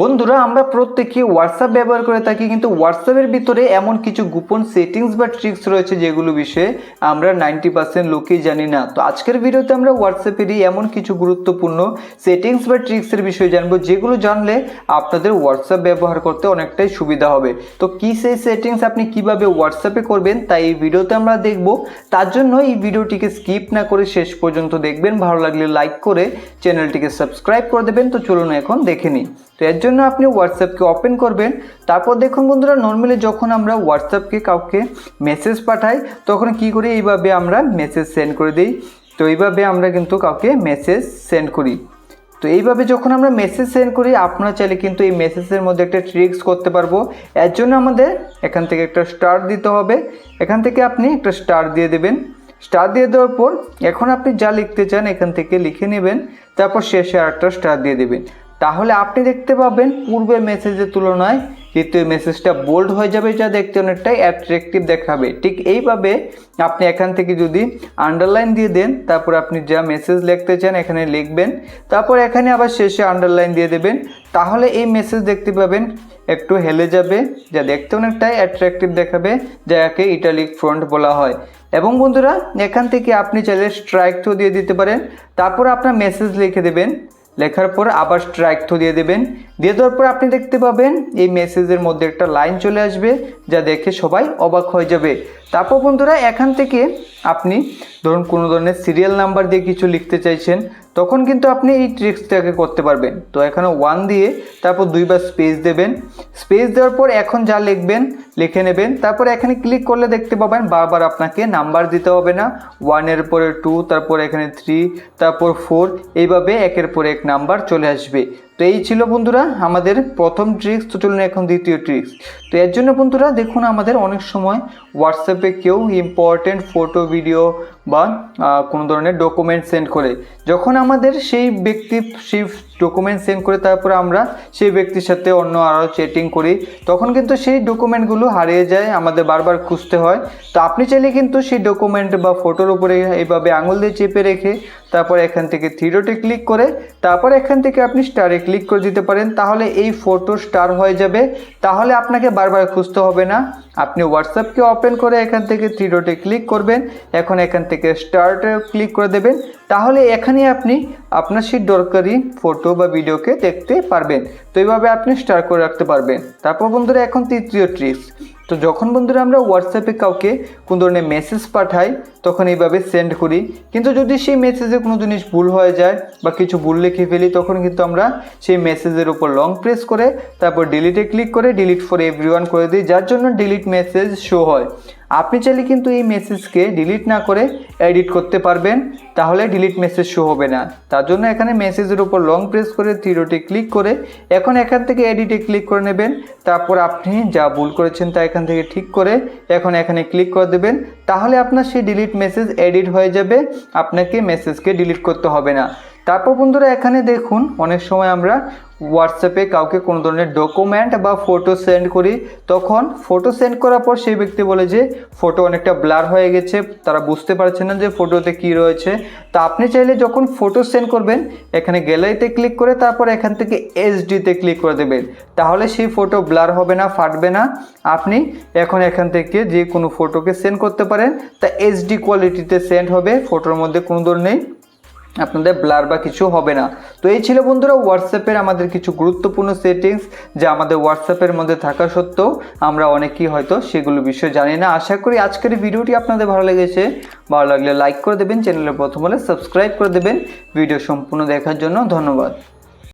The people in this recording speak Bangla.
বন্ধুরা, আমরা প্রত্যেকে হোয়াটসঅ্যাপ ব্যবহার করে থাকি, কিন্তু হোয়াটসঅ্যাপের ভিতরে এমন কিছু গোপন সেটিংস বা ট্রিক্স রয়েছে যেগুলো বিষয়ে আমরা নাইনটি পার্সেন্ট লোকেই জানি না। তো আজকের ভিডিওতে আমরা হোয়াটসঅ্যাপেরই এমন কিছু গুরুত্বপূর্ণ সেটিংস বা ট্রিক্সের বিষয়ে জানব, যেগুলো জানলে আপনাদের হোয়াটসঅ্যাপ ব্যবহার করতে অনেকটাই সুবিধা হবে। তো কি সেই সেটিংস আপনি কীভাবে হোয়াটসঅ্যাপে করবেন, তাই এই ভিডিওতে আমরা দেখব। তার জন্য এই ভিডিওটিকে স্কিপ না করে শেষ পর্যন্ত দেখবেন। ভালো লাগলে লাইক করে চ্যানেলটিকে সাবস্ক্রাইব করে দেবেন। তো চলুন এখন দেখে নিই। তো এর জন্য আপনি হোয়াটসঅ্যাপকে ওপেন করবেন। তারপর দেখুন বন্ধুরা নর্মালি যখন আমরা হোয়াটসঅ্যাপকে কাউকে মেসেজ পাঠাই, তখন কি করি? এইভাবে আমরা মেসেজ সেন্ড করে দিই। তো এইভাবে আমরা কিন্তু কাউকে মেসেজ সেন্ড করি। তো এইভাবে যখন আমরা মেসেজ সেন্ড করি, আপনারা চাইলে কিন্তু এই মেসেজের মধ্যে একটা ট্রিক্স করতে পারব। এর জন্য আমাদের এখান থেকে একটা স্টার দিতে হবে। এখান থেকে আপনি একটা স্টার দিয়ে দেবেন। স্টার দিয়ে দেওয়ার পর এখন আপনি যা লিখতে চান, এখান থেকে লিখে নেবেন। তারপর শেষে আর একটা স্টার দিয়ে দেবেন। তাহলে আপনি দেখতে পাবেন পূর্বে মেসেজের তুলনায় কিন্তু এই মেসেজটা বোল্ড হয়ে যাবে, যা দেখতে অনেকটাই অ্যাট্রাকটিভ দেখাবে। ঠিক এইভাবে আপনি এখান থেকে যদি আন্ডারলাইন দিয়ে দেন, তারপর আপনি যা মেসেজ লিখতে চান এখানে লিখবেন। তারপর এখানে আবার শেষে আন্ডারলাইন দিয়ে দেবেন। তাহলে এই মেসেজ দেখতে পাবেন, একটু হেলে যাবে, যা দেখতে অনেকটাই অ্যাট্রাকটিভ দেখাবে যাকে ইটালিক ফ্রন্ট বলা হয়। এবং বন্ধুরা, এখান থেকে আপনি চাইলে স্ট্রাইক তো দিয়ে দিতে পারেন। তারপর আপনার মেসেজ লিখে দেবেন লেখার পর আবার স্ট্রাইক থ্রু দিয়ে দেবেন। দিয়ে দেওয়ার পর আপনি দেখতে পাবেন এই মেসেজের মধ্যে একটা লাইন চলে আসবে যা দেখে সবাই অবাক হয়ে যাবে। তারপর বন্ধুরা, এখান থেকে আপনি ধরুন কোনো ধরনের সিরিয়াল নাম্বার দিয়ে কিছু লিখতে চাইছেন তখন কিন্তু আপনি এই ট্রিক্সটাকে করতে পারবেন। তো এখানে ওয়ান দিয়ে তারপর দুইবার স্পেস দেবেন। স্পেস দেওয়ার পর এখন যা লিখবেন, লিখে নেবেন। তারপর এখানে ক্লিক করলে দেখতে পাবেন বারবার আপনাকে নাম্বার দিতে হবে না। ওয়ানের পরে টু তারপর এখানে থ্রি তারপর ফোর এইভাবে একের পর এক নাম্বার চলে আসবে। তো এই ছিল বন্ধুরা আমাদের প্রথম ট্রিক্স তো চলুন এখন দ্বিতীয় ট্রিক্স তো এর জন্য বন্ধুরা দেখুন আমাদের অনেক সময় হোয়াটসঅ্যাপে কেউ ইম্পর্টেন্ট ফটো ভিডিও বা কোনো ধরনের ডকুমেন্ট সেন্ড করে। যখন আমাদের সেই ব্যক্তি, সেই ডকুমেন্ট সেন্ড করে তারপরে আমরা সেই ব্যক্তির সাথে অন্য আরও চ্যাটিং করি। তখন কিন্তু সেই ডকুমেন্টগুলো হারিয়ে যায়, আমাদের বারবার খুঁজতে হয়। তো আপনি চাইলে কিন্তু সেই ডকুমেন্ট বা ফটোর উপরে এইভাবে আঙুল দিয়ে চেপে রেখে তারপর এখান থেকে থ্রিডোটে ক্লিক করে, তারপর এখান থেকে আপনি স্টারে ক্লিক করে দিতে পারেন। তাহলে এই ফটো স্টার হয়ে যাবে। তাহলে আপনাকে বারবার খুঁজতে হবে না। আপনি হোয়াটসঅ্যাপকে ওপেন করে এখান থেকে থ্রিডোটে ক্লিক করবেন। এখন এখান থেকে স্টার্টে ক্লিক করে দেবেন। তাহলে এখানে আপনি আপনার সেই দরকারি ফটো বা ভিডিওকে দেখতে পারবেন। তো এইভাবে আপনি স্টার করে রাখতে পারবেন। তারপর বন্ধুরা, এখন তৃতীয় ট্রিক্স তো যখন বন্ধুরা আমরা হোয়াটসঅ্যাপে কাউকে কোনো ধরনের মেসেজ পাঠাই, তখন এইভাবে সেন্ড করি। কিন্তু যদি সেই মেসেজে কোনো জিনিস ভুল হয়ে যায় বা কিছু ভুল লিখে ফেলি, তখন কিন্তু আমরা সেই মেসেজের উপর লং প্রেস করে, তারপর ডিলিটে ক্লিক করে ডিলিট ফর এভরিওয়ান করে দিই, যার জন্য ডিলিট মেসেজ শো হয়। আপনি চাইলে কিন্তু এই মেসেজকে ডিলিট না করে এডিট করতে পারবেন, তাহলে ডিলিট মেসেজ শো হবে না। তার জন্য এখানে মেসেজের উপর লং প্রেস করে থ্রিডোটে ক্লিক করে এখন এখান থেকে এডিটে ক্লিক করে নেবেন, তারপর আপনি যা ভুল করেছেন তা এখান থেকে ঠিক করে এখন এখানে ক্লিক করে দেবেন, তাহলে আপনার সেই ডিলিট মেসেজ এডিট হয়ে যাবে, আপনাকে মেসেজকে ডিলিট করতে হবে না। তারপর বন্ধুরা এখানে দেখুন, অনেক সময় আমরা হোয়াটসঅ্যাপে কাউকে কোনো ধরনের ডকুমেন্ট বা ফটো সেন্ড করি, তখন ফটো সেন্ড করার পর সেই ব্যক্তি বলে যে ফটো অনেকটা ব্লার হয়ে গেছে। তারা বুঝতে পারছে না যে ফটোতে কি রয়েছে। তা আপনি চাইলে যখন ফটো সেন্ড করবেন, এখানে গ্যালারিতে ক্লিক করে তারপর এখান থেকে এইচডিতে ক্লিক করে দেবেন। তাহলে সেই ফটো ব্লার হবে না, ফাটবে না। আপনি এখন এখান থেকে যে কোনো ফটোকে সেন্ড করতে পারেন। তা এইচডি কোয়ালিটিতে সেন্ড হবে। ফটোর মধ্যে কোনো ধরনের আপনাদের ব্লার বা কিছু হবে না। তো এই ছিল বন্ধুরা হোয়াটসঅ্যাপের আমাদের কিছু গুরুত্বপূর্ণ সেটিংস যা আমাদের হোয়াটসঅ্যাপের মধ্যে থাকা সত্ত্বেও আমরা অনেকেই হয়তো সেগুলো বিষয়ে জানি না। আশা করি আজকের ভিডিওটি আপনাদের ভালো লেগেছে। ভালো লাগলে লাইক করে দেবেন চ্যানেলে প্রথম হলে সাবস্ক্রাইব করে দেবেন। ভিডিও সম্পূর্ণ দেখার জন্য ধন্যবাদ।